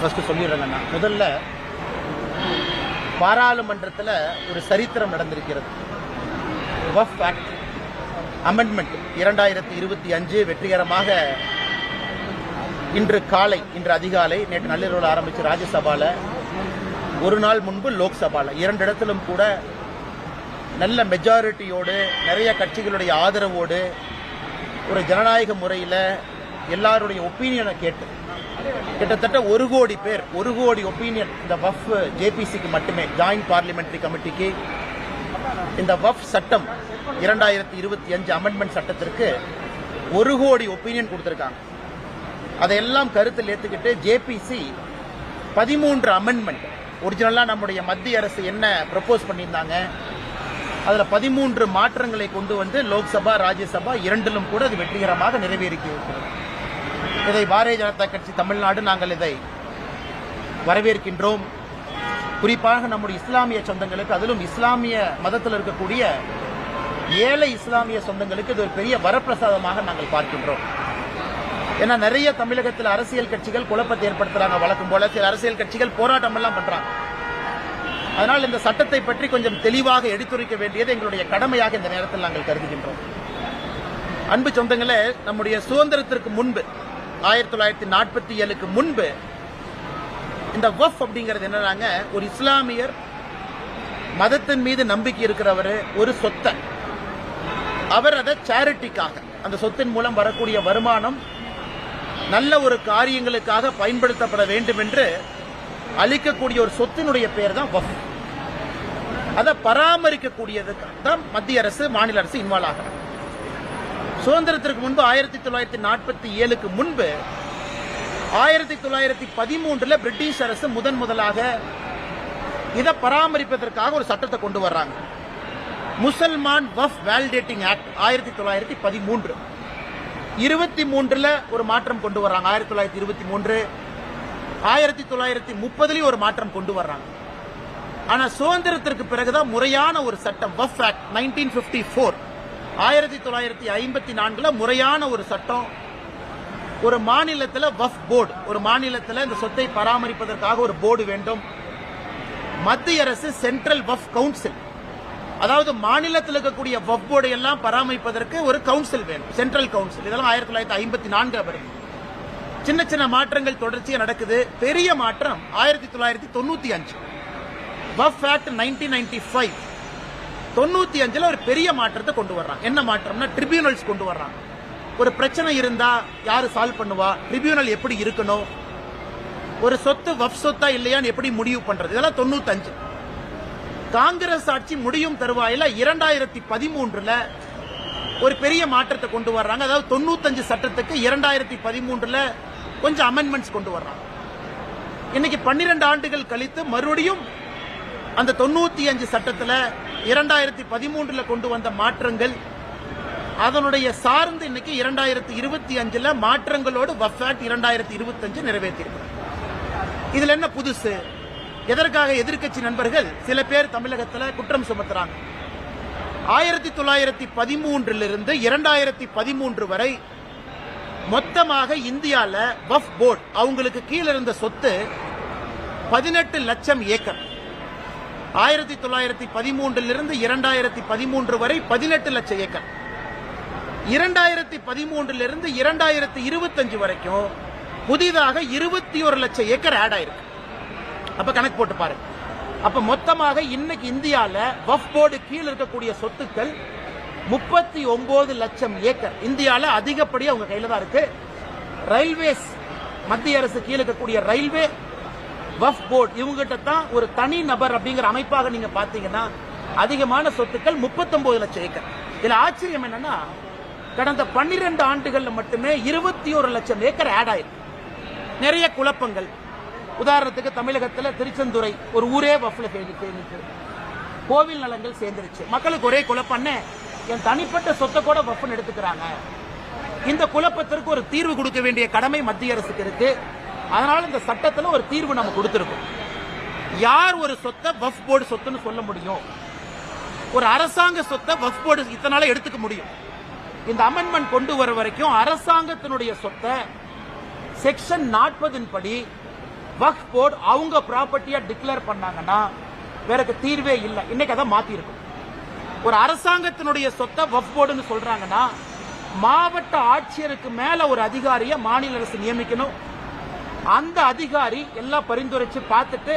First சொல்லிடுறேங்கண்ணா முதல்ல பாராளுமன்றத்தில் ஒரு சரித்திரம் நடந்திருக்கிறது. வஃப் ஆக்ட் அமெண்ட்மெண்ட் இரண்டாயிரத்தி இருபத்தி அஞ்சு வெற்றிகரமாக இன்று காலை இன்று அதிகாலை நேற்று நள்ளிரவில் ஆரம்பித்து ராஜ்யசபால ஒரு நாள் முன்பு லோக்சபால. இரண்டு இடத்திலும் கூட நல்ல மெஜாரிட்டியோடு நிறைய கட்சிகளுடைய ஆதரவோடு ஒரு ஜனநாயக முறையில் எல்லாருடைய ஒப்பீனியனை கேட்டு. கிட்டத்தட்ட ஒரு கோடி பேர் ஒரு கோடி ஒப்பீனியன் இந்த வஃப் ஜேபிசிக்கு மட்டுமே ஜாயிண்ட் பார்லிமெண்டரி கமிட்டிக்கு இந்த வஃப் சட்டம் இரண்டாயிரத்தி இருபத்தி அஞ்சு அமெண்ட்மெண்ட் சட்டத்திற்கு ஒரு கோடி ஒப்பீனியன் கொடுத்துருக்காங்க. அதையெல்லாம் கருத்தில் ஏற்றுக்கிட்டு ஜேபிசி பதிமூன்று அமெண்ட்மெண்ட் ஒரிஜினலாக நம்முடைய மத்திய அரசு என்ன ப்ரப்போஸ் பண்ணியிருந்தாங்க? அதில் பதிமூன்று மாற்றங்களை கொண்டு வந்து லோக்சபா ராஜ்யசபா இரண்டிலும் கூட அது வெற்றிகரமாக நிறைவேறிக்கி இருக்கிறது இதை பாரதிய ஜனதா கட்சி தமிழ்நாடு நாங்கள் இதை வரவேற்கின்றோம். குறிப்பாக நம்முடைய இஸ்லாமிய சொந்தங்களுக்கு அதிலும் இஸ்லாமிய மதத்தில் இருக்கக்கூடிய ஏழை இஸ்லாமிய சொந்தங்களுக்கு இது ஒரு பெரிய வரப்பிரசாதமாக நாங்கள் பார்க்கின்றோம். ஏன்னா நிறைய தமிழகத்தில் அரசியல் கட்சிகள் குழப்பத்தை ஏற்படுத்துறாங்க வழக்கம் போல சில அரசியல் கட்சிகள் போராட்டம் எல்லாம் பண்றாங்க. அதனால் இந்த சட்டத்தை பற்றி கொஞ்சம் தெளிவாக எடுத்துரைக்க வேண்டியது எங்களுடைய கடமையாக இந்த நேரத்தில் நாங்கள் கருதுகின்றோம். அன்பு சொந்தங்களே நம்முடைய சுதந்திரத்திற்கு முன்பு ஆயிரத்தி தொள்ளாயிரத்தி நாற்பத்தி ஏழுக்கு முன்பு இந்த வஃப் அப்படிங்கிறது என்னன்னாங்க ஒரு இஸ்லாமியர் மதத்தின் மீது நம்பிக்கை இருக்கிறவர் ஒரு சொத்தை. அவர் அதை சேரிட்டிக்காக அந்த சொத்தின் மூலம் வரக்கூடிய வருமானம் நல்ல ஒரு காரியங்களுக்காக பயன்படுத்தப்பட வேண்டும் என்று அளிக்கக்கூடிய ஒரு சொத்தினுடைய பெயர் தான் வஃப். அதை பராமரிக்கக்கூடியதுக்காக தான் மத்திய அரசு மாநில அரசு இன்வால்வ் ஆகிறாங்க. சுதந்திரத்திற்கு முன்பு ஆயிரத்தி தொள்ளாயிரத்தி நாற்பத்தி ஏழுக்கு முன்பு ஆயிரத்தி தொள்ளாயிரத்தி பதிமூன்றுல பிரிட்டிஷ் அரசு முதன் முதலாக இதை பராமரிப்பதற்காக ஒரு சட்டத்தை கொண்டு வர்றாங்க. முசல்மான் வஃப் வேலிடேட்டிங் ஆக்ட் ஆயிரத்தி தொள்ளாயிரத்தி பதிமூன்று. இருபத்தி மூன்றுல ஒரு மாற்றம் கொண்டு வர்றாங்க. ஆயிரத்தி தொள்ளாயிரத்தி இருபத்தி மூன்று ஆயிரத்தி தொள்ளாயிரத்தி முப்பதுலேயும் ஒரு மாற்றம் கொண்டு வர்றாங்க. ஆனால் சுதந்திரத்திற்கு பிறகுதான் முறையான ஒரு சட்டம் Waqf act nineteen fifty four. ஆயிரத்தி தொள்ளாயிரத்தி ஐம்பத்தி நான்குல முறையான ஒரு சட்டம். ஒரு மாநிலத்தில் வஃப் போர்டு. ஒரு மாநிலத்தில் இந்த சொத்தை பராமரிப்பதற்காக ஒரு போர்டு வேண்டும். மத்திய அரசு சென்ட்ரல் வஃப் கவுன்சில். அதாவது மாநிலத்தில் இருக்கக்கூடிய வஃப் போர்டு எல்லாம் பராமரிப்பதற்கு ஒரு கவுன்சில் வேணும். Central council. இதெல்லாம் ஆயிரத்தி தொள்ளாயிரத்தி ஐம்பத்தி நான்கு வருது சின்ன சின்ன மாற்றங்கள் தொடர்ச்சியாக நடக்குது. பெரிய மாற்றம் ஆயிரத்தி தொள்ளாயிரத்தி தொண்ணூற்றி அஞ்சு. Waqf act nineteen ninety five. தொண்ணூத்தி அஞ்சுல ஒரு பெரிய மாற்றத்தை கொண்டு வர்றாங்க என்ன மாற்றம்னா ட்ரிபியூனல்ஸ் கொண்டு வர்றாங்க ஒரு பிரச்சனை இருந்தா யாரு சால்வ் பண்ணுவா? ட்ரிபியூனல் எப்படி இருக்கணும்? ஒரு சொத்து வஃப் சொத்தா இல்லையான்னு எப்படி முடிவு பண்றது? இதெல்லாம் தொண்ணூத்தஞ்சு. காங்கிரஸ் ஆட்சி முடியும் தருவாயில இரண்டாயிரத்தி பதிமூன்றுல ஒரு பெரிய மாற்றத்தை கொண்டு வர்றாங்க. அதாவது தொண்ணூத்தஞ்சு சட்டத்துக்கு இரண்டாயிரத்தி பதிமூன்றுல கொஞ்சம் அமெண்ட்மெண்ட்ஸ் கொண்டு வர்றாங்க இன்னைக்கு பன்னிரண்டு ஆண்டுகள் கழித்து மறுபடியும் அந்த தொண்ணூத்தி அஞ்சு சட்டத்துல இரண்டாயிரத்தி பதிமூன்றுல கொண்டு வந்த மாற்றங்கள் அதனுடைய சார்ந்து இன்னைக்கு இரண்டாயிரத்தி இருபத்தி அஞ்சுல மாற்றங்களோடு வஃபாட் இரண்டாயிரத்தி இருபத்தஞ்சு நிறைவேற்றியிருக்கிறது இதுல என்ன புதுசு? எதற்காக எதிர்க்கட்சி நண்பர்கள் சில பேர் தமிழகத்தில் குற்றம் சுமத்துறாங்க. ஆயிரத்தி தொள்ளாயிரத்தி பதிமூன்றிலிருந்து இரண்டாயிரத்தி பதிமூன்று வரை மொத்தமாக இந்தியாவில் வஃப் போர்டு அவங்களுக்கு கீழே இருந்த சொத்து பதினெட்டு லட்சம் ஏக்கர். ஆயிரத்தி தொள்ளாயிரத்தி பதிமூன்றிலிருந்து இரண்டாயிரத்தி பதிமூன்று வரை பதினெட்டு லட்சம் ஏக்கர். இரண்டாயிரத்தி பதிமூன்றிலிருந்து இரண்டாயிரத்தி இருபத்தஞ்சு வரைக்கும் புதிதாக இருபத்தி ஒரு லட்சம் ஏக்கர் ஆட் ஆயிருக்கு. அப்ப கணக்கு போட்டு பாருங்க அப்ப மொத்தமாக இன்னைக்கு இந்தியால வஃப் போர்டு கீழ் இருக்கக்கூடிய சொத்துக்கள் முப்பத்தி ஒன்பது லட்சம் ஏக்கர். இந்தியால அதிகப்படி அவங்க கையில தான் இருக்கு. ரயில்வேஸ் மத்திய அரசு கீழே இருக்கக்கூடிய ரயில்வே வஃப் போர்டு இவங்ககிட்ட தான் ஒரு தனி நபர் அப்படிங்கிற அமைப்பாக நீங்க பாத்தீங்கன்னா அதிகமான சொத்துக்கள் 39 லட்சம் ஏக்கர். இதுல ஆச்சரியம் என்னன்னா கடந்த 12 ஆண்டுகள்ல மட்டுமே இருபத்தி ஒரு லட்சம் ஏக்கர் ஆட் ஆயிருக்கு. நிறைய குழப்பங்கள். உதாரணத்துக்கு தமிழகத்துல திருச்செந்துறை ஒரு ஊரே வஃப்ல சேர்ந்துச்சு கோவில் நலங்கள் சேர்ந்துருச்சு. மக்களுக்கு ஒரே குழப்பம்னு என் தனிப்பட்ட சொத்தை கூட வஃப்னு எடுத்துக்கிறாங்க. இந்த குழப்பத்திற்கு ஒரு தீர்வு கொடுக்க வேண்டிய கடமை மத்திய அரசுக்கு இருக்கு. அதனால இந்த சட்டத்துல ஒரு தீர்வு நம்ம கொடுத்துருக்கோம். யார் ஒரு சொத்தை வஃப் போர்டு சொத்துன்னு சொல்ல முடியும்? ஒரு அரசாங்க சொத்தை வஃப் போர்டு இத்தனால எடுத்துக்க முடியும். இந்த அமெண்ட்மெண்ட் கொண்டு வர வரைக்கும் அரசாங்கத்தினுடைய சொத்தை செக்ஷன் நாற்பதின் படி வக்ஃப் போர்டு அவங்க ப்ராப்பர்ட்டியா டிக்ளேர் பண்ணாங்கன்னா வேறக்கு தீர்வே இல்லை. இன்னைக்கு அதை மாத்திருக்கும். ஒரு அரசாங்கத்தினுடைய சொத்தை வஃப் போர்டுன்னு சொல்றாங்கன்னா மாவட்ட ஆட்சியருக்கு மேல ஒரு அதிகாரியை மாநில அரசு நியமிக்கணும். அந்த அதிகாரி எல்லாம் பரிந்துரைச்சு பார்த்துட்டு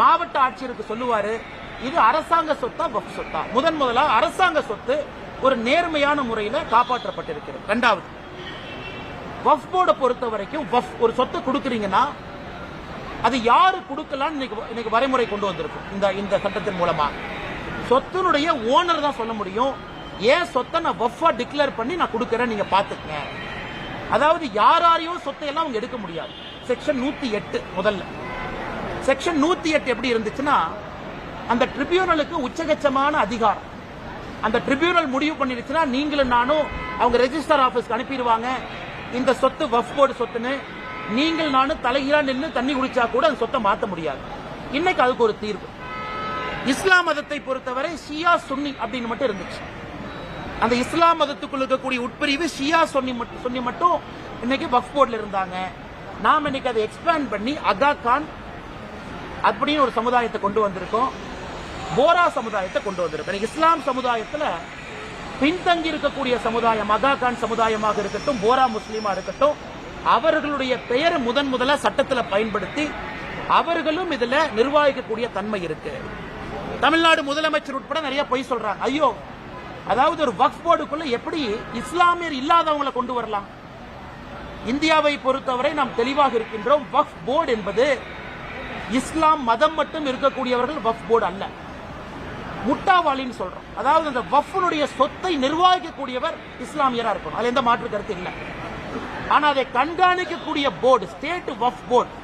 மாவட்ட ஆட்சியருக்கு சொல்லுவாரு இது அரசாங்க சொத்தா வக்ஃப் சொத்தா? முதன் முதலா அரசாங்க சொத்து ஒரு நேர்மையான முறையில காப்பாற்றப்பட்டிருக்கிறது. ரெண்டாவது வஃப் போர்டை பொறுத்த வரைக்கும் வஃப் ஒரு சொத்தை கொடுக்குறீங்கன்னா அது யாரு கொடுக்கலாம்னு இன்னைக்கு இன்னைக்கு வரைமுறை கொண்டு வந்திருக்கும் இந்த இந்த சட்டத்தின் மூலமா. சொத்தினுடைய ஓனர் தான் சொல்ல முடியும் ஏன் சொத்தை நான் வஃபா டிக்ளேர் பண்ணி நான் கொடுக்குறேன் நீங்க பாத்துக்கங்க அதாவது யாராரையும் சொத்தை எல்லாம் அவங்க எடுக்க முடியாது. செக்ஷன் நூத்தி எட்டு முதல்ல. செக்ஷன் நூத்தி எட்டு எப்படி இருந்துச்சுன்னா அந்த ட்ரிபியூனலுக்கு உச்சகச்சமான அதிகாரம். அந்த ட்ரிபியூனல் முடிவு பண்ணிருச்சுன்னா நீங்களும் நானும் அவங்க ரெஜிஸ்டர் ஆபீஸ்க்கு அனுப்பிடுவாங்க. இந்த சொத்து வஃப் போர்டு சொத்துன்னு நீங்கள் நானும் தலைகீழா நின்று தண்ணி குடிச்சா கூட அந்த சொத்தை மாற்ற முடியாது. இன்னைக்கு அதுக்கு ஒரு தீர்வு. இஸ்லாம் மதத்தை பொறுத்தவரை ஷியா சுன்னி அப்படின்னு மட்டும் இருந்துச்சு. அந்த இஸ்லாம் மதத்துக்குள்ள இருக்கக்கூடிய உட்பிரிவு ஷியா சொன்னி மட்டும் சொன்னி மட்டும் இன்னைக்கு வஃப் போர்டில் இருந்தாங்க. நாம் இன்னைக்கு அதை எக்ஸ்பேண்ட் பண்ணி அகா கான் அப்படின்னு ஒரு சமுதாயத்தை கொண்டு வந்திருக்கோம். போரா சமுதாயத்தை கொண்டு வந்திருக்கோம். இஸ்லாம் சமுதாயத்தில் பின்தங்கி இருக்கக்கூடிய சமுதாயம் அகா கான் சமுதாயமாக இருக்கட்டும் போரா முஸ்லீமா இருக்கட்டும் அவர்களுடைய பெயர் முதன் முதலா சட்டத்தில் பயன்படுத்தி அவர்களும் இதுல நிர்வாகிக்கக்கூடிய தன்மை இருக்கு. தமிழ்நாடு முதலமைச்சர் உட்பட நிறைய பொய் சொல்றாங்க. ஐயோ அதாவது ஒரு வக்ஃப் போர்டுக்குள்ள எப்படி இஸ்லாமியர் இல்லாதவங்களை கொண்டு வரலாம்? இந்தியாவை பொறுத்தவரை நாம் தெளிவாக இருக்கின்றோம் வஃப் போர்டு என்பது இஸ்லாம் மதம் மட்டும் இருக்கக்கூடியவர்கள் வஃப் போர்டு அல்ல. முட்டாவாளின்னு சொல்றோம். அதாவது அந்த வஃப்னுடைய சொத்தை நிர்வகிக்கக்கூடியவர் இஸ்லாமியரா இருக்கணும். அதுல எந்த மாற்று கருத்து இல்லை. ஆனா அதை கண்காணிக்கக்கூடிய போர்டு ஸ்டேட் வஃப் போர்டு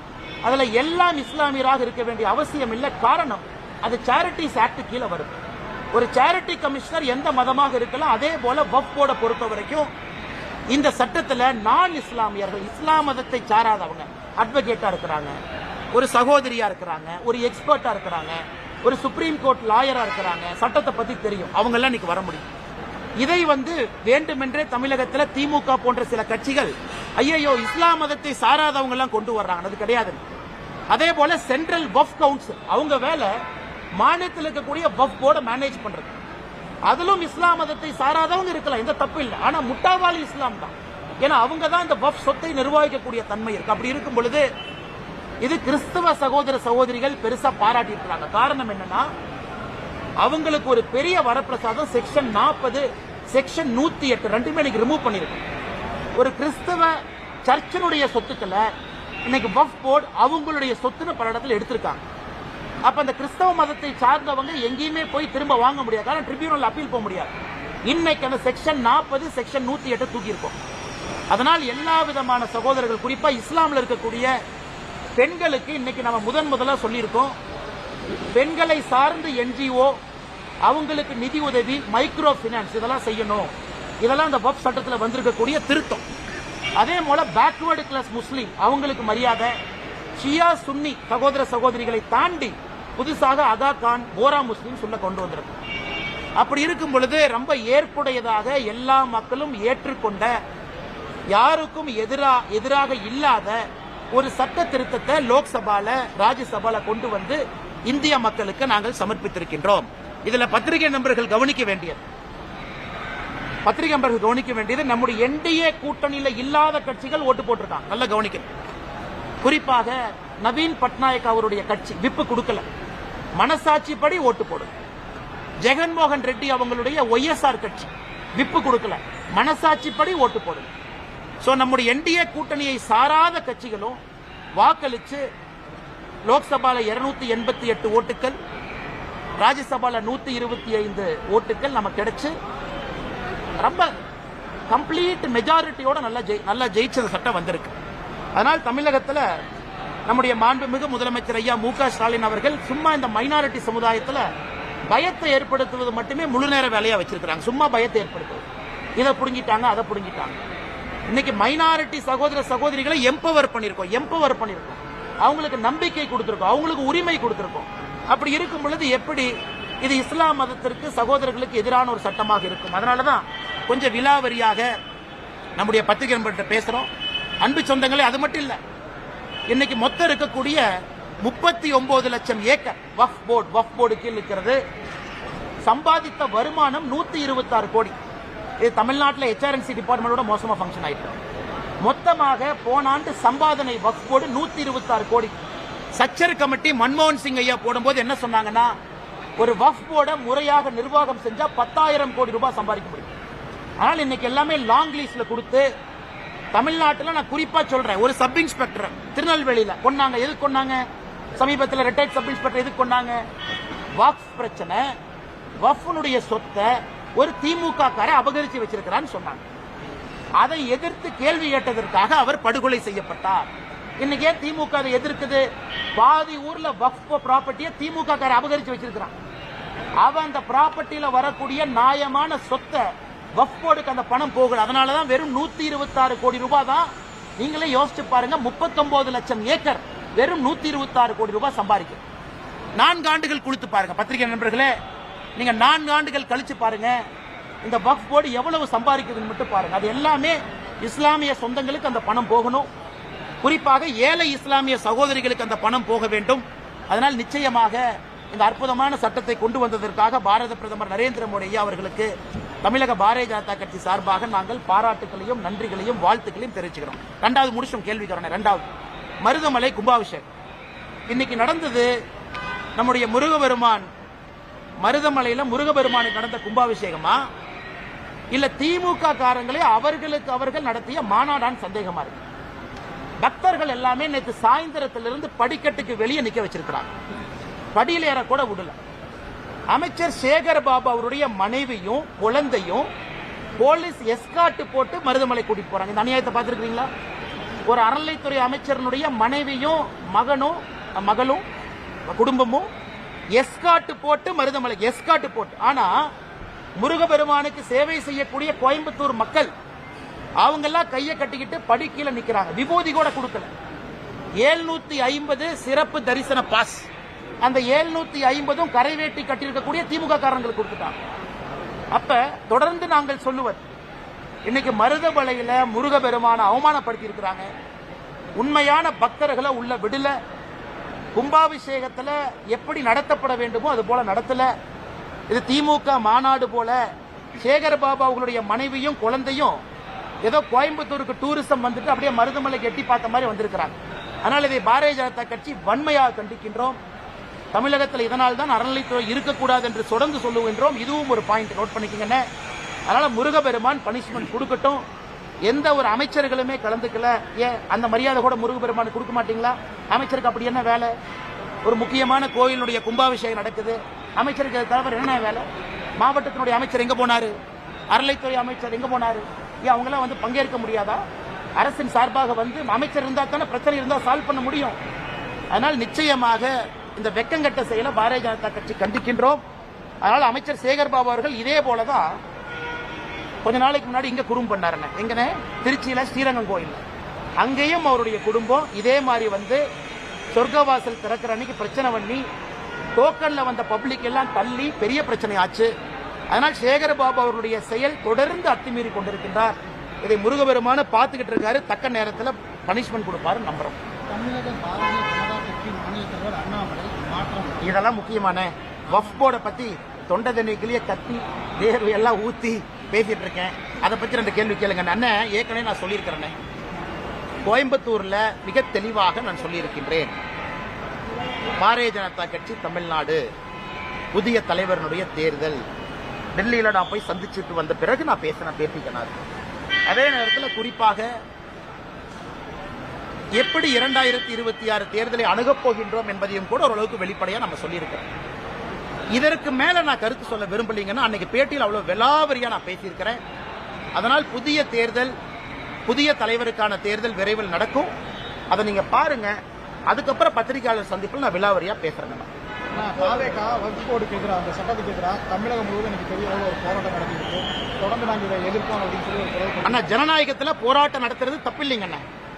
அதுல எல்லாம் இஸ்லாமியராக இருக்க வேண்டிய அவசியம் இல்லை. காரணம் அது சேரிட்டிஸ் ஆக்ட் கீழே வரும். ஒரு சேரிட்டி கமிஷனர் எந்த மதமாக இருக்கலாம் அதே போல வஃப் போர்டை பொறுத்த வரைக்கும் இந்த சட்டத்துல நான் இஸ்லாமியர்கள் இஸ்லாம் மதத்தை சாராதவங்க அட்வொகேட்டா இருக்கிறாங்க ஒரு சகோதரியா இருக்கிறாங்க ஒரு எக்ஸ்பர்ட்டா இருக்கிறாங்க ஒரு சுப்ரீம் கோர்ட் லாயரா இருக்கிறாங்க சட்டத்தை பத்தி தெரியும். அவங்க எல்லாம் இன்னைக்கு வர முடியும். இதை வந்து வேண்டுமென்றே தமிழகத்துல திமுக போன்ற சில கட்சிகள் ஐயையோ இஸ்லாம் மதத்தை சாராதவங்க எல்லாம் கொண்டு வர்றாங்க. அது கிடையாது. அதே போல சென்ட்ரல் வஃப் கவுன்சில் அவங்க வேலை மாநிலத்தில் இருக்கக்கூடிய வஃப் போர்டை மேனேஜ் பண்றது. அதிலும் இஸ்லாம் மதத்தை சாராதவங்க இருக்கலாம் எந்த தப்பு இல்லை. ஆனா முட்டாவாளி இஸ்லாம் தான். ஏன்னா அவங்க தான் இந்த வஃப் சொத்தை நிர்வகிக்கக்கூடிய தன்மை இருக்கு. அப்படி இருக்கும் பொழுது இது கிறிஸ்தவ சகோதர சகோதரிகள் பெருசா பாராட்டி இருக்கிறாங்க காரணம் என்னன்னா அவங்களுக்கு ஒரு பெரிய வரப்பிரசாதம் செக்ஷன் நாற்பது செக்ஷன் நூத்தி எட்டு ரெண்டுமே இன்னைக்கு ரிமூவ் பண்ணிருக்கு ஒரு கிறிஸ்தவ சர்ச்சினுடைய சொத்துக்களை இன்னைக்கு வஃப் போர்டு அவங்களுடைய சொத்துன்னு பல இடத்துல எடுத்திருக்காங்க. அப்ப அந்த கிறிஸ்தவ மதத்தை சார்ந்தவங்க எங்கேயுமே போய் திரும்ப வாங்க முடியாது. காரணம் ட்ரிபியூனல் அப்பீல் போக முடியாது. இன்னைக்கு அந்த செக்ஷன் நாற்பது செக்ஷன் நூத்தி எட்டு தூக்கியிருக்கோம். அதனால் எல்லா விதமான சகோதரர்கள் குறிப்பா இஸ்லாமில் இருக்கக்கூடிய பெண்களுக்கு இன்னைக்கு நம்ம முதன் முதலா சொல்லியிருக்கோம் பெண்களை சார்ந்து என்ஜிஓ அவங்களுக்கு நிதி உதவி மைக்ரோ பினான்ஸ் இதெல்லாம் செய்யணும். இதெல்லாம் அந்த வப் சட்டத்தில் வந்திருக்கக்கூடிய திருத்தம். அதே போல பேக்வேர்டு கிளாஸ் முஸ்லீம் அவங்களுக்கு மரியாதை ஷியா சுன்னி சகோதர சகோதரிகளை தாண்டி புதுசாக அதா கான் போரா முஸ்லீம் சொல்ல கொண்டு வந்திருக்கு அப்படி இருக்கும் பொழுது ரொம்ப ஏற்புடையதாக எல்லா மக்களும் ஏற்றுக்கொண்ட யாருக்கும் எதிரா எதிராக இல்லாத ஒரு சட்ட திருத்தத்தை லோக்சபால ராஜ்யசபால கொண்டு வந்து இந்திய மக்களுக்கு நாங்கள் சமர்ப்பித்திருக்கின்றோம். இதுல பத்திரிகை நண்பர்கள் கவனிக்க வேண்டியது. பத்திரிகை நண்பர்கள் கவனிக்க வேண்டியது நம்முடைய என்டிஏ கூட்டணியில இல்லாத கட்சிகள் ஓட்டு போட்டிருக்காங்க. நல்லா கவனிக்கணும். குறிப்பாக நவீன் பட்நாயக் அவருடைய கட்சி விப்பு கொடுக்கல. மனசாட்சிப்படி ஓட்டு போடுங்க. ஜெகன்மோகன் ரெட்டி அவங்களுடைய ஒய்எஸ்ஆர் கட்சி. விப்பு கொடுக்கல. மனசாட்சிப்படி ஓட்டு போடுங்க. சோ நம்முடைய என்டிஏ கூட்டணியை சாராத கட்சிகளும் வாக்களிச்சு லோக்சபால இருநூத்தி எண்பத்தி எட்டு ஓட்டுகள் ராஜ்யசபால நூத்தி இருபத்தி ஐந்து ஓட்டுகள் நமக்கு கிடைச்சு ரொம்ப கம்ப்ளீட் மெஜாரிட்டியோட நல்லா ஜெய் நல்லா ஜெயிச்சது சட்டம் வந்திருக்கு. அதனால் தமிழகத்தில் நம்முடைய மாண்புமிகு முதலமைச்சர் ஐயா மு க ஸ்டாலின் அவர்கள் சும்மா இந்த மைனாரிட்டி சமுதாயத்தில் பயத்தை ஏற்படுத்துவது மட்டுமே முழு நேர வேலையா வச்சிருக்கிறாங்க. சும்மா பயத்தை ஏற்படுத்துவது இதை புடுங்கிட்டாங்க அதை புடுங்கிட்டாங்க. இன்னைக்கு மைனாரிட்டி சகோதர சகோதரிகளை எம்பவர் பண்ணிருக்கோம் எம்பவர் பண்ணிருக்கோம். அவங்களுக்கு நம்பிக்கை கொடுத்திருக்கோம் அவங்களுக்கு உரிமை கொடுத்திருக்கோம். அப்படி இருக்கும் பொழுது எப்படி இது இஸ்லாம் மதத்திற்கு சகோதரர்களுக்கு எதிரான ஒரு சட்டமாக இருக்கும்? அதனாலதான் கொஞ்சம் விலாவரியாக நம்முடைய பத்திரிகை பேசுகிறோம் பேசுறோம். அன்பு சொந்தங்களே அது மட்டும் இல்லை. இன்னைக்கு மொத்தம் இருக்கக்கூடிய முப்பத்தி ஒன்பது லட்சம் acre Waqf board Waqf board கீழ் இருக்கிறது சம்பாதித்த வருமானம் நூத்தி இருபத்தாறு கோடி. இது தமிழ்நாட்டில் ஹெச்ஆர்என்சி டிபார்ட்மெண்டோட மோசமா ஃபங்க்ஷன் ஆயிட்டு. மொத்தமாக போன ஆண்டு சம்பாதனை வஃப் போர்டு நூத்தி இருபத்தாறு கோடி. சச்சர் கமிட்டி மன்மோகன் சிங் ஐயா போடும்போது என்ன சொன்னாங்கன்னா ஒரு வஃப் போர்டை முறையாக நிர்வாகம் செஞ்சா பத்தாயிரம் கோடி ரூபாய் சம்பாதிக்க முடியும். ஆனால் இன்னைக்கு எல்லாமே லாங் லீஸ்ல கொடுத்து தமிழ்நாட்டில் நான் குறிப்பா சொல்றேன். ஒரு சப் இன்ஸ்பெக்டர் திருநெல்வேலியில. கொண்டாங்க எது கொண்டாங்க சமீபத்தில் ரிட்டையர்ட் சப் இன்ஸ்பெக்டர் எதுக்கு கொண்டாங்க வக்ஃப் பிரச்சனை. வஃப்னுடைய சொத்தை ஒரு திமுக காரை அபகரிச்சு வச்சிருக்கிறான்னு சொன்னாங்க. அதை எதிர்த்து கேள்வி கேட்டதற்காக அவர் படுகொலை செய்யப்பட்டார். இன்னைக்கு ஏன் திமுக அதை எதிர்க்குது? பாதி ஊர்ல வக்ஃப் ப்ராப்பர்ட்டியை திமுக காரை அபகரிச்சு வச்சிருக்கிறான். அவன் அந்த ப்ராப்பர்ட்டியில வரக்கூடிய நியாயமான சொத்தை வக்ஃப் போர்டுக்கு அந்த பணம் போகல. அதனால தான் வெறும் நூத்தி இருபத்தாறு கோடி ரூபாய் தான் நீங்களே யோசிச்சு பாருங்க 39 லட்சம் ஏக்கர் வெறும் நூத்தி இருபத்தாறு கோடி ரூபாய் சம்பாதிக்கும் நான்கு ஆண்டுகள் கொடுத்து பாருங்க பத்திரிகை நண்பர்களே. நீங்க நான்கு ஆண்டுகள் கழிச்சு பாருங்க இந்த வஃப் போர்டு எவ்வளவு சம்பாதிக்குதுன்னு மட்டும் பாருங்க. அது எல்லாமே இஸ்லாமிய சொந்தங்களுக்கு அந்த பணம் போகணும். குறிப்பாக ஏழை இஸ்லாமிய சகோதரிகளுக்கு அந்த பணம் போக வேண்டும். அதனால் நிச்சயமாக இந்த அற்புதமான சட்டத்தை கொண்டு வந்ததற்காக பாரத பிரதமர் நரேந்திர மோடி ஐயா அவர்களுக்கு தமிழக பாரதிய ஜனதா கட்சி சார்பாக நாங்கள் பாராட்டுகளையும் நன்றிகளையும் வாழ்த்துக்களையும் தெரிவிச்சுக்கிறோம். ரெண்டாவது முடிச்சும் தரணும் ரெண்டாவது மருதமலை கும்பாபிஷேகம். இன்னைக்கு நடந்தது நம்முடைய முருகபெருமான் மருதமலையில முருகபெருமானுக்கு நடந்த கும்பாபிஷேகமா? இல்ல திமுக காரங்களே அவர்களுக்கு அவர்கள் நடத்திய மாநாடான் சந்தேகமா இருக்கு. பக்தர்கள் எல்லாமே நேற்று சாயந்தரத்திலிருந்து படிக்கட்டுக்கு வெளியே நிக்க வச்சிருக்கிறாங்க. படியில் ஏற கூட விடல. அமைச்சர் சேகர் பாபு அவருடைய மனைவியும் குழந்தையும் போலீஸ் எஸ்காட்டு போட்டு மருதமலை கூட்டிட்டு போறாங்க. இந்த அநியாயத்தை பார்த்துருக்கீங்களா ஒரு அறநிலைத்துறை அமைச்சரனுடைய மனைவியும் மகனும் மகளும் குடும்பமும் எஸ்காட்டு போட்டு மருதமலை எஸ்காட்டு போட்டு. ஆனா முருகபெருமானுக்கு சேவை செய்யக்கூடிய கோயம்புத்தூர் மக்கள் அவங்கெல்லாம் கையை கட்டிக்கிட்டு படி கீழே நிக்கிறாங்க. விபூதி கூட கொடுக்கல. ஏழ்நூத்தி ஐம்பது சிறப்பு தரிசன பாஸ் அந்த ஏழ்நூத்தி ஐம்பதும் கரைவேட்டி கட்டியிருக்கக்கூடிய திமுக காரங்களுக்கு கொடுத்துட்டாங்க. அப்ப தொடர்ந்து நாங்கள் சொல்லுவது இன்னைக்கு மருதமலையில முருகபெருமான அவமானப்படுத்தி இருக்கிறாங்க உண்மையான பக்தர்களை உள்ள விடல. கும்பாபிஷேகத்துல எப்படி நடத்தப்பட வேண்டுமோ அது போல நடத்தல. இது திமுக மாநாடு போல சேகர் பாபு அவங்களுடைய மனைவியும் குழந்தையும் ஏதோ கோயம்புத்தூருக்கு டூரிசம் வந்துட்டு அப்படியே மருதமலைக்கு எட்டி பார்த்த மாதிரி வந்திருக்கிறாங்க. ஆனால் இதை பாரதிய ஜனதா கட்சி வன்மையாக கண்டிக்கின்றோம். தமிழகத்தில் இதனால் தான் அறநிலைத்துறை இருக்கக்கூடாது என்று தொடர்ந்து சொல்லுகின்றோம். இதுவும் ஒரு பாயிண்ட் நோட் பண்ணிக்கங்க அதனால் முருகபெருமான் பனிஷ்மெண்ட் கொடுக்கட்டும். எந்த ஒரு அமைச்சர்களுமே கலந்துக்கல. ஏன்? அந்த மரியாதை கூட முருகபெருமான் கொடுக்க மாட்டீங்களா? அமைச்சருக்கு அப்படி என்ன வேலை? ஒரு முக்கியமான கோயிலுடைய கும்பாபிஷேகம் நடக்குது. அமைச்சருக்கு தலைவர் என்னென்ன என்ன வேலை? மாவட்டத்தினுடைய அமைச்சர் எங்கே போனார்? அறநிலைத்துறை அமைச்சர் எங்கே போனார்? ஏன் அவங்களாம் வந்து பங்கேற்க முடியாதா? அரசின் சார்பாக வந்து அமைச்சர் இருந்தால் தானே பிரச்சனை இருந்தால் சால்வ் பண்ண முடியும். அதனால் நிச்சயமாக இந்த வெக்கங்கட்ட செயலை பாரதிய ஜனதா கட்சி கண்டிக்கின்றோம். அதனால் அமைச்சர் சேகர் பாபு அவர்கள் இதே போலதான் கொஞ்ச நாளைக்கு முன்னாடி இங்க குறும் பண்ணாருன்னு எங்கனே? திருச்சியில ஸ்ரீரங்கம் கோயில் அங்கேயும் அவருடைய குடும்பம் இதே மாதிரி வந்து சொர்க்கவாசல் திறக்கிற அன்னைக்கு பிரச்சனை பண்ணி டோக்கன்ல வந்த பப்ளிக் எல்லாம் தள்ளி பெரிய பிரச்சனை ஆச்சு. அதனால் சேகர் பாபு அவருடைய செயல் தொடர்ந்து அத்துமீறி கொண்டிருக்கின்றார். இதை முருகபெருமான பார்த்துக்கிட்டு இருக்காரு. தக்க நேரத்தில் பனிஷ்மெண்ட் கொடுப்பாரு நம்புறோம். இதெல்லாம் முக்கியமான வஃப் போர்டை பத்தி தொண்டை தண்ணிக்குள்ளேயே கத்தி வேர்வை எல்லாம் ஊத்தி பேசிட்டு இருக்கேன். அதை பத்தி ரெண்டு கேள்வி கேளுங்க. அண்ணன் ஏற்கனவே நான் சொல்லியிருக்கிறேன். கோயம்புத்தூர்ல மிக தெளிவாக நான் சொல்லியிருக்கின்றேன். பாரதிய ஜனதா கட்சி தமிழ்நாடு புதிய தலைவரனுடைய தேர்தல். டெல்லியில நான் போய் சந்திச்சுட்டு வந்த பிறகு நான் பேசின பேட்டிக்கனார் அதே நேரத்தில் குறிப்பாக எப்படி இரண்டாயிரத்தி இருபத்தி ஆறு தேர்தலை அணுகப் போகின்றோம் என்பதையும் கூட ஓரளவுக்கு வெளிப்படையா நம்ம சொல்லியிருக்கிறோம். இதற்கு மேல நான் கருத்து சொல்ல விரும்பலீங்கன்னா அன்னைக்கு பேட்டியில் அவ்வளவு விலாவரியா நான் பேசியிருக்கிறேன். அதனால் புதிய தேர்தல் புதிய தலைவருக்கான தேர்தல் விரைவில் நடக்கும். அதை நீங்க பாருங்க. அதுக்கப்புறம் பத்திரிகையாளர் சந்திப்பில் நான் விலாவரியா பேசுறேன். தாவேகா வகுப்பு போர்டுக்கு எதிராக அந்த சட்டத்துக்கு எதிராக தமிழகம் முழுவதும் எனக்கு பெரிய ஒரு போராட்டம் நடத்திருக்கு தொடர்ந்து நாங்கள் இதை எதிர்ப்போம் அப்படின்னு சொல்லி ஒரு அண்ணா ஜனநாயகத்துல போராட்டம் நடத்துறது தப்பில்லைங்க அண்ணா.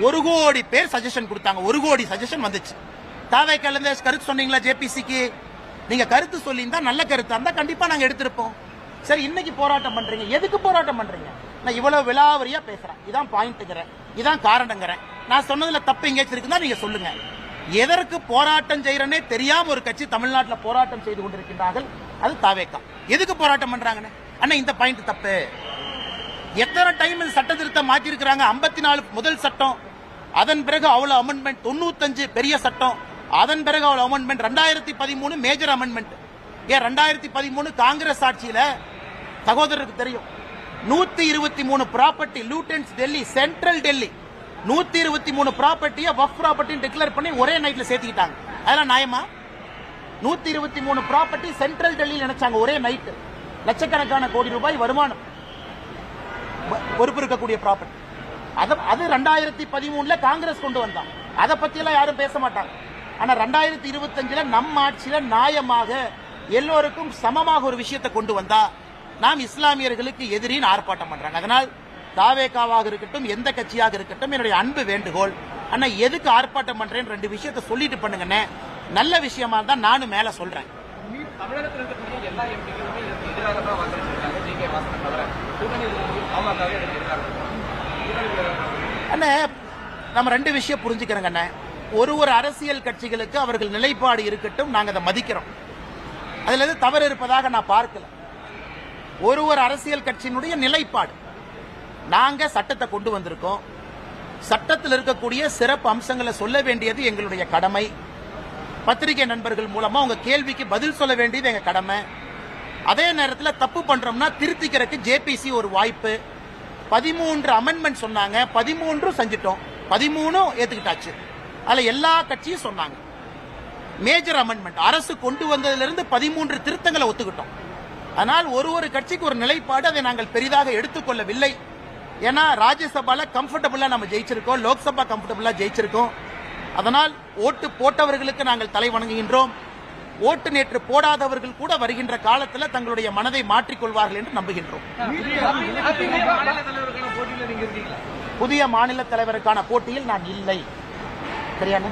ஒரு கோடி பேர் சஜஷன் கொடுத்தாங்க. ஒரு கோடி சஜஷன் வந்துச்சு. தாவேக்கால இருந்து கருத்து சொன்னீங்களா ஜேபிசிக்கு? நீங்க கருத்து சொல்லியிருந்தா நல்ல கருத்தா இருந்தா கண்டிப்பா நாங்க எடுத்திருப்போம். சரி இன்னைக்கு போராட்டம் பண்றீங்க. எதுக்கு போராட்டம் பண்றீங்க? நான் இவ்வளவு விலாவரியா பேசுறேன். இதான் பாயிண்ட்ங்கிறேன் இதான் காரணங்கிறேன் நான் சொன்னதுல தப்பு எங்கேயாச்சும் இருக்குன்னா நீங்க சொல்லுங்க. எதற்கு போராட்டம் செய்யறனே தெரியாம ஒரு கட்சி தமிழ்நாட்டில் போராட்டம் செய்து கொண்டிருக்கின்றார்கள்? அது தாவேக்கா. எதுக்கு போராட்டம் பண்றாங்கன்னு? அண்ணா இந்த பாயிண்ட் தப்பு. எத்தனை டைம் சட்ட திருத்தம் மாற்றிருக்கிறாங்க? ஐம்பத்தி நாலு முதல் சட்டம். அதன் பிறகு அவ்வளவு அமெண்ட்மெண்ட் தொண்ணூத்தஞ்சு பெரிய சட்டம். அதன் பிறகு அவ்வளவு அமெண்ட்மெண்ட் ரெண்டாயிரத்தி பதிமூணு மேஜர் அமெண்ட்மெண்ட் ஏன் ரெண்டாயிரத்தி பதிமூணு காங்கிரஸ் ஆட்சியில சகோதரருக்கு தெரியும். நூத்தி இருபத்தி மூணு property Lutyens Delhi central Delhi நூத்தி இருபத்தி மூணு ப்ராப்பர்ட்டியை வஃப் ப்ராப்பர்ட்டின்னு டிக்ளேர் பண்ணி ஒரே நைட்ல சேர்த்துக்கிட்டாங்க. அதெல்லாம் நியாயமா? நூத்தி இருபத்தி மூணு ப்ராப்பர்ட்டி சென்ட்ரல் டெல்லியில் நினைச்சாங்க ஒரே நைட்டு லட்சக்கணக்கான கோடி ரூபாய் வருமானம். பொறுப்பு இருக்கக்கூடிய ப்ராப்பர்ட்டி அது அது ரெண்டாயிரத்தி பதிமூணுல காங்கிரஸ் கொண்டு வந்தான். அதை பத்தியெல்லாம் யாரும் பேச மாட்டாங்க. ஆனா ரெண்டாயிரத்தி இருபத்தஞ்சுல நம்ம ஆட்சியில நியாயமாக எல்லோருக்கும் சமமாக ஒரு விஷயத்தை கொண்டு வந்தா நாம் இஸ்லாமியர்களுக்கு எதிரின்னு ஆர்ப்பாட்டம் பண்றாங்க. அதனால் தாவேகாவாக இருக்கட்டும் எந்த கட்சியாக இருக்கட்டும் என்னுடைய அன்பு வேண்டுகோள். ஆனா எதுக்கு ஆர்ப்பாட்டம் பண்றேன்னு ரெண்டு விஷயத்த சொல்லிட்டு பண்ணுங்கண்ணே. நல்ல விஷயமா தான் நானும் மேல சொல்றேன். தமிழகத்தில் அண்ணே நம்ம ரெண்டு விஷயம் புரிஞ்சுக்கிறோங்க அண்ணே. ஒரு ஒரு அரசியல் கட்சிகளுக்கு அவர்கள் நிலைப்பாடு இருக்கட்டும் நாங்கள் அதை மதிக்கிறோம். அதில் எது தவறு இருப்பதாக நான் பார்க்கல. ஒரு ஒரு அரசியல் கட்சியினுடைய நிலைப்பாடு. நாங்கள் சட்டத்தை கொண்டு வந்திருக்கோம். சட்டத்தில் இருக்கக்கூடிய சிறப்பு அம்சங்களை சொல்ல வேண்டியது எங்களுடைய கடமை. பத்திரிகை நண்பர்கள் மூலமா உங்க கேள்விக்கு பதில் சொல்ல வேண்டியது எங்க கடமை. அதே நேரத்தில் தப்பு பண்றோம்னா திருத்திக்கிறதுக்கு ஜேபிசி ஒரு வாய்ப்பு. பதிமூன்று அமெண்ட்மெண்ட் சொன்னாங்க பதிமூன்றும் செஞ்சிட்டோம். பதிமூணும் ஏத்துக்கிட்டாச்சு. அதுல எல்லா கட்சியும் சொன்னாங்க. மேஜர் அமெண்ட்மெண்ட் அரசு கொண்டு வந்ததிலிருந்து பதிமூன்று திருத்தங்களை ஒத்துக்கிட்டோம். ஆனால் ஒரு ஒரு கட்சிக்கு ஒரு நிலைப்பாடு அதை நாங்கள் பெரிதாக எடுத்துக்கொள்ளவில்லை. ஏன்னா ராஜ்யசபால கம்ஃபர்டபுளா நம்ம ஜெயிச்சிருக்கோம் லோக்சபா கம்ஃபர்டபுளா ஜெயிச்சிருக்கோம். அதனால் ஓட்டு போட்டவர்களுக்கு நாங்கள் தலை வணங்குகின்றோம். ஓட்டு நேற்று போடாதவர்கள் கூட வருகின்ற காலத்தில் தங்களுடைய மனதை மாற்றிக்கொள்வார்கள் என்று நம்புகின்றோம். புதிய மாநில தலைவருக்கான போட்டியில் நான் இல்லை. சரியான?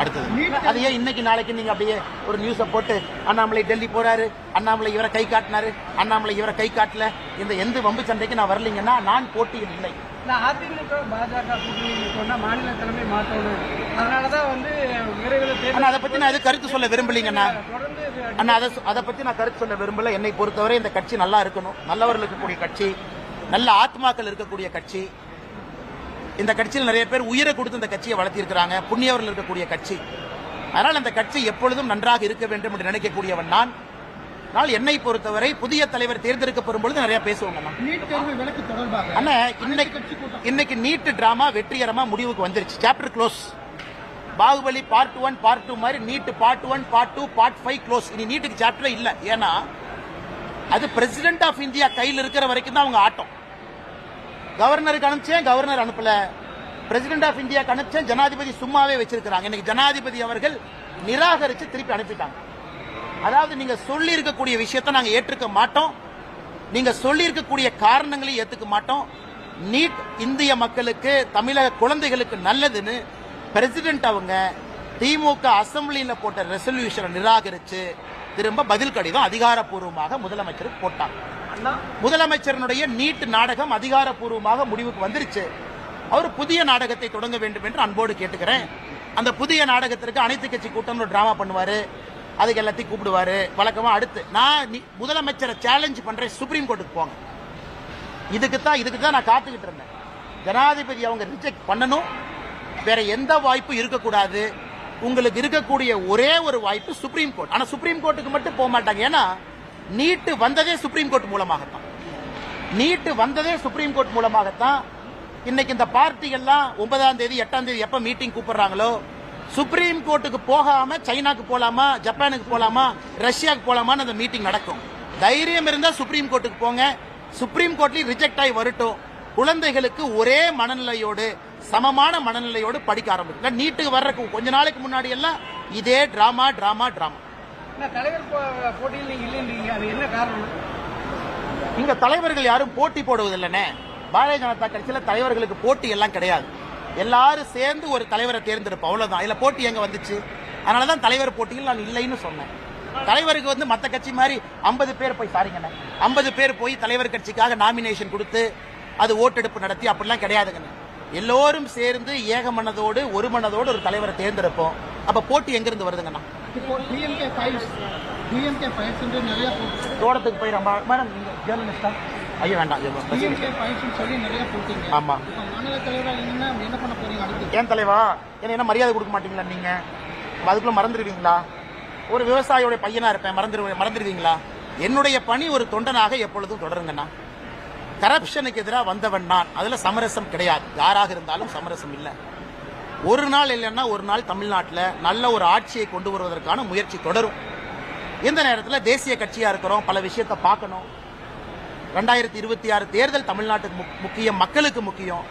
அடுத்தது. அது ஏன் இன்னைக்கு நாளைக்கு நீங்க அப்படியே ஒரு நியூஸ போட்டு அண்ணாமலை டெல்லி போறாரு அண்ணாமலை இவரை கை காட்டினாரு அண்ணாமலை இவரை கை காட்டல இந்த எந்த வம்பு சண்டைக்கு நான் வரலீங்கன்னா நான் போட்டியில் இல்லை. நான் அதிமுக பாஜக கூட்டணி சொன்னா மாநில தலைமை மாற்றணும் அதனாலதான் வந்து விரைவில் அதை பத்தி நான் எதுவும் கருத்து சொல்ல விரும்பலீங்கண்ணா? அண்ணா அதை அதை பத்தி நான் கருத்து சொல்ல விரும்பல. என்னை பொறுத்தவரை இந்த கட்சி நல்லா இருக்கணும். நல்லவர்கள் இருக்கக்கூடிய கட்சி. நல்ல ஆத்மாக்கள் இருக்கக்கூடிய கட்சி. இந்த கட்சியில் நிறைய பேர் உயிரை கொடுத்து இந்த கட்சியை வளர்த்திருக்கிறாங்க. புண்ணியவர்கள் இருக்கக்கூடிய கட்சி. அதனால் அந்த கட்சி எப்பொழுதும் நன்றாக இருக்க வேண்டும் என்று நினைக்கக்கூடியவன் நான். ஆனால் என்னை பொறுத்தவரை புதிய தலைவர் தேர்ந்தெடுக்கப்படும் பொழுது நிறைய தொடர்பாக அண்ணா இன்னைக்கு இன்னைக்கு நீட் டிராமா வெற்றிகரமா முடிவுக்கு வந்துருச்சு. Chapter close Baahubali part one part two மாதிரி NEET part one part two part five close இனி நீட்டுக்கு சாப்டர் இல்ல. ஏன்னா அது பிரசிடென்ட் ஆஃப் இந்தியா கையில் இருக்கிற வரைக்கும் தான் அவங்க ஆட்டம். கவர்னருக்கு அனுப்பிச்சேன் கவர்னர் அனுப்பல. பிரசிடென்ட் ஆஃப் இந்தியா அனுப்பிச்சேன் ஜனாதிபதி சும்மாவே வச்சிருக்கிறாங்க. இன்னைக்கு ஜனாதிபதி அவர்கள் நிராகரிச்சு திருப்பி அனுப்பிட்டாங்க. அதாவது நீங்க சொல்லி இருக்கக்கூடிய விஷயத்தை நாங்க ஏற்றுக்க மாட்டோம். நீங்க சொல்லி இருக்கக்கூடிய காரணங்களை ஏத்துக்க மாட்டோம். நீட் இந்திய மக்களுக்கு தமிழக குழந்தைகளுக்கு நல்லதுன்னு பிரசிடென்ட் அவங்க திமுக அசெம்பிளியில போட்ட ரெசல்யூஷனை நிராகரிச்சு திரும்ப பதில் கடிதம் அதிகாரப்பூர்வமாக முதலமைச்சருக்கு போட்டாங்க. முதலமைச்சரனுடைய நீட் நாடகம் அதிகாரப்பூர்வமாக முடிவுக்கு வந்துருச்சு. அவர் புதிய நாடகத்தை தொடங்க வேண்டும் என்று அன்போடு கேட்டுக்கிறேன். அந்த புதிய நாடகத்திற்கு அனைத்து கட்சி கூட்டம் டிராமா பண்ணுவாரு. அதுக்கு எல்லாத்தையும் கூப்பிடுவாரு. வழக்கமா அடுத்து நான் முதலமைச்சரை சேலஞ்ச் பண்றேன் சுப்ரீம் கோர்ட்டுக்கு போங்க. இதுக்கு தான் இதுக்கு தான் நான் காத்துக்கிட்டு இருந்தேன். ஜனாதிபதி அவங்க ரிஜெக்ட் பண்ணணும். வேற எந்த வாய்ப்பும் இருக்கக்கூடாது. உங்களுக்கு இருக்கக்கூடிய ஒரே ஒரு வாய்ப்பு சுப்ரீம் கோர்ட் ஆனா சுப்ரீம் கோர்ட்டுக்கு மட்டும் போக மாட்டாங்க. ஏன்னா நீட்டு வந்ததே சுப்ரீம் கோர்ட் மூலமாகத்தான். நீட்டு வந்ததே சுப்ரீம் கோர்ட் மூலமாகத்தான். இன்னைக்கு இந்த பார்ட்டிகள்லாம் ஒன்பதாம் தேதி எட்டாம் தேதி எப்ப மீட்டிங் கூப்பிடுறாங்களோ சுப்ரீம் கோர்ட்டுக்கு போகாம சைனாக்கு போலாமா ஜப்பானுக்கு போலாமா ரஷ்யாவுக்கு போலாமான்னு அந்த மீட்டிங் நடக்கும். தைரியம் இருந்தா சுப்ரீம் கோர்ட்டுக்கு போங்க. சுப்ரீம் கோர்ட்லயும் ரிஜெக்ட் ஆகி வரட்டும். குழந்தைகளுக்கு ஒரே மனநிலையோடு சமமான மனநிலையோடு படிக்க ஆரம்பிக்குங்க நீட்டுக்கு வர்றதுக்கு கொஞ்ச நாளைக்கு முன்னாடி எல்லாம் இதே டிராமா டிராமா டிராமா இங்க தலைவர்கள் யாரும் போட்டி போடுவதில்லைனே. பாரதிய ஜனதா கட்சியில தலைவர்களுக்கு போட்டி எல்லாம் கிடையாது. எல்லாரும் சேர்ந்து ஒரு தலைவரை தேர்ந்தெடுப்போம். அவ்வளவுதான். இதுல போட்டி எங்க வந்துச்சு? அதனாலதான் தலைவர் போட்டியில் நான் இல்லைன்னு சொன்னேன். தலைவருக்கு வந்து மத்த கட்சி மாதிரி 50 பேர் போய் சாரிங்கண்ணே 50 பேர் போய் தலைவர் கட்சிக்காக நாமினேஷன் கொடுத்து அது ஓட்டெடுப்பு நடத்தி அப்படிலாம் கிடையாதுங்கண்ணே எல்லோரும் சேர்ந்து ஏக மனதோடு ஒரு மனதோடு ஒரு தலைவரை தேர்ந்தெடுப்போம். அப்ப போட்டி எங்கிருந்து வருதுங்கண்ணா தோட்டத்துக்கு போய் மேடம் நீங்க ஜேர்னலிஸ்டா ஐயோ வேண்டாம் டிஎம்கே ஃபைல்ஸ் சொல்லி நிறைய போட்டீங்க ஆமா. இப்போ மாநில தலைவராக என்ன என்ன பண்ண போறீங்க அடுத்து? ஏன் தலைவா? என்ன என்ன மரியாதை கொடுக்க மாட்டீங்களா நீங்க? அப்ப அதுக்குள்ள மறந்துடுவீங்களா? ஒரு விவசாயியோட பையனா இருப்பேன் மறந்துடு மறந்துடுவீங்களா? என்னுடைய பணி ஒரு தொண்டனாக எப்பொழுதும் தொடருங்கண்ணா. கரப்ஷனுக்கு எதிராக வந்தவன் நான். அதுல சமரசம் கிடையாது. யாராக இருந்தாலும் சமரசம் இல்லை. ஒரு நாள் இல்லைன்னா ஒரு நாள் தமிழ்நாட்டில் நல்ல ஒரு ஆட்சியை கொண்டு வருவதற்கான முயற்சி தொடரும். இந்த நேரத்தில் தேசிய கட்சியா இருக்கிறோம் பல விஷயத்தை பார்க்கணும். ரெண்டாயிரத்தி இருபத்தி ஆறு தேர்தல் தமிழ்நாட்டுக்கு முக்- முக்கியம் மக்களுக்கு முக்கியம்.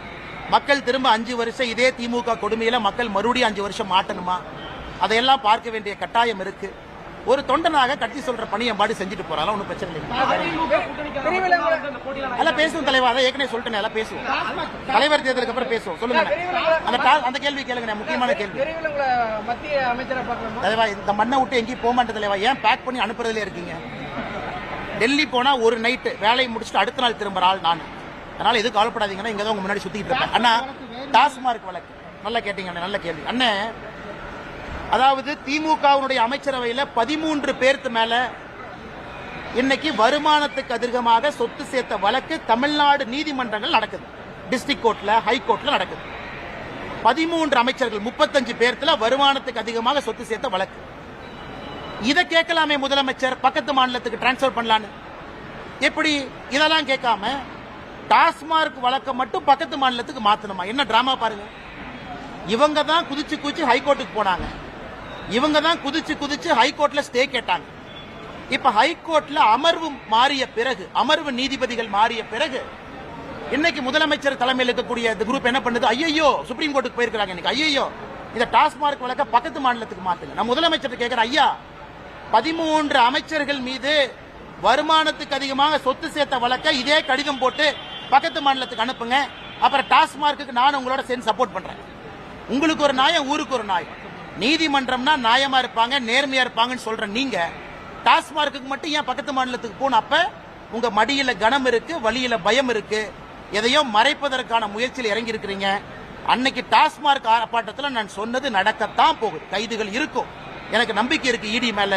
மக்கள் திரும்ப அஞ்சு வருஷம் இதே திமுக கொடுமையில மக்கள் மறுபடியும் அஞ்சு வருஷம் மாட்டணுமா? அதையெல்லாம் பார்க்க வேண்டிய கட்டாயம் இருக்கு. ஒரு தொண்டனாக கட்சி சொல்ற பணியை பாடி செஞ்சுட்டு போறாலும் ஒன்றும் பிரச்சனை இல்லை எல்லாம் பேசுவோம் தலைவா. அதை ஏற்கனவே சொல்லிட்டேன் எல்லாம் பேசுவோம். தலைவர் தேர்தலுக்கு அப்புறம் பேசுவோம். சொல்லுங்க. அந்த அந்த கேள்வி கேளுங்க முக்கியமான கேள்வி. தலைவா இந்த மண்ணை விட்டு எங்கேயும் போக மாட்டேன் தலைவா. ஏன் பேக் பண்ணி அனுப்புறதுல இருக்கீங்க? டெல்லி போனா ஒரு நைட்டு வேலையை முடிச்சுட்டு அடுத்த நாள் திரும்புற ஆள் நான். அதனால் எதுவும் கவலைப்படாதீங்கன்னா இங்கே தான் உங்க முன்னாடி சுத்திட்டு இருப்பேன். அண்ணா டாஸ்மார்க் வழக்கு. நல்லா கேட்டீங்க அண்ணா நல்ல கேள்வி. அண்ணே அதாவது திமுகவுடைய அமைச்சரவையில பதிமூன்று பேருக்கு மேல இன்னைக்கு வருமானத்துக்கு அதிகமாக சொத்து சேர்த்த வழக்கு தமிழ்நாடு நீதிமன்றங்கள் நடக்குது. டிஸ்ட்ரிக்ட் கோர்ட்ல ஹை கோர்ட்ல நடக்குது. பதிமூன்று அமைச்சர்கள் முப்பத்தஞ்சு பேர்த்துல வருமானத்துக்கு அதிகமாக சொத்து சேர்த்த வழக்கு. இதை கேட்கலாமே முதலமைச்சர். பக்கத்து மாநிலத்துக்கு டிரான்ஸ்ஃபர் பண்ணலான்னு. எப்படி? இதெல்லாம் கேட்காம டாஸ்மார்க் வழக்கை மட்டும் பக்கத்து மாநிலத்துக்கு மாத்தணுமா? என்ன டிராமா பாருங்க. இவங்க தான் குதிச்சு குதிச்சு ஹைகோர்ட்டுக்கு போனாங்க. இவங்க தான் குதிச்சு குதிச்சு ஹைகோர்ட்ல ஸ்டே கேட்டாங்க. இப்ப ஹைகோர்ட்ல அமர்வு மாறிய பிறகு அமர்வு நீதிபதிகள் மாறிய பிறகு இன்னைக்கு முதலமைச்சர் தலைமையில் இருக்கக்கூடிய இந்த குரூப் என்ன பண்ணுது? ஐயோ சுப்ரீம் கோர்ட்டுக்கு போயிருக்காங்க இன்னைக்கு. ஐயோ இந்த டாஸ்மார்க் வழக்க பக்கத்து மாநிலத்துக்கு மாத்துங்க. நான் முதலமைச்சர் கேட்கிறேன் ஐயா பதிமூன்று அமைச்சர்கள் மீது வருமானத்துக்கு அதிகமாக சொத்து சேர்த்த வழக்க இதே கடிதம் போட்டு பக்கத்து மாநிலத்துக்கு அனுப்புங்க. அப்புறம் டாஸ்மார்க்குக்கு நான் உங்களோட சேர்ந்து சப்போர்ட் பண்றேன். உங்களுக்கு ஒரு நியாயம் ஊருக்கு ஒரு நியாயம். நீதிமன்றம்னா நியாயமா இருப்பாங்க நேர்மையா இருப்பாங்கன்னு சொல்ற நீங்க. டாஸ்மார்க்குக்கு மட்டும் ஏன் பக்கத்து மாநிலத்துக்கு போன அப்ப உங்க மடியில கனம் இருக்கு வழியில பயம் இருக்கு? எதையோ மறைப்பதற்கான முயற்சியில் இறங்கி இருக்கிறீங்க அன்னைக்கு டாஸ்மார்க் ஆர்ப்பாட்டத்தில் நான் சொன்னது நடக்கத்தான் போகுது. கைதுகள் இருக்கும். எனக்கு நம்பிக்கை இருக்கு இடி மேல.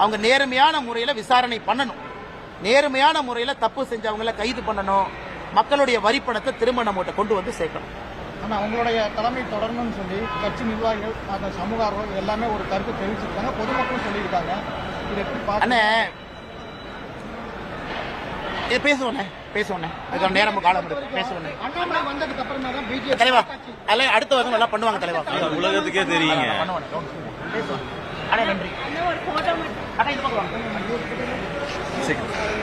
அவங்க நேர்மையான முறையில விசாரணை பண்ணணும். நேர்மையான முறையில தப்பு செஞ்சவங்கள கைது பண்ணணும். மக்களுடைய வரிப்பணத்தை திரும்ப நம்மகிட்ட கொண்டு வந்து சேர்க்கணும். ஆனா உங்களுடைய தலைமை தொடரணும்னு சொல்லி கட்சி நிர்வாகிகள் அந்த சமூக எல்லாமே ஒரு கருத்து தெரிவிச்சிருக்காங்க. பொதுமக்களும் சொல்லியிருக்காங்க. இதை எப்படி பார்க்க அண்ணே இது பேசுவோண்ணே பேசுவோண்ணே அதுக்கான நேரம் காலம் பேசுவோண்ணே வந்ததுக்கு அப்புறமா தான் பிஜேபி தலைவா அதெல்லாம் அடுத்த வருஷம் நல்லா பண்ணுவாங்க தலைவா. உலகத்துக்கே தெரியுங்க. பேசுவோம் அண்ணா நன்றி. அண்ணா ஒரு போட்டோ மட்டும். இது பக்கம் சீக்கிரம்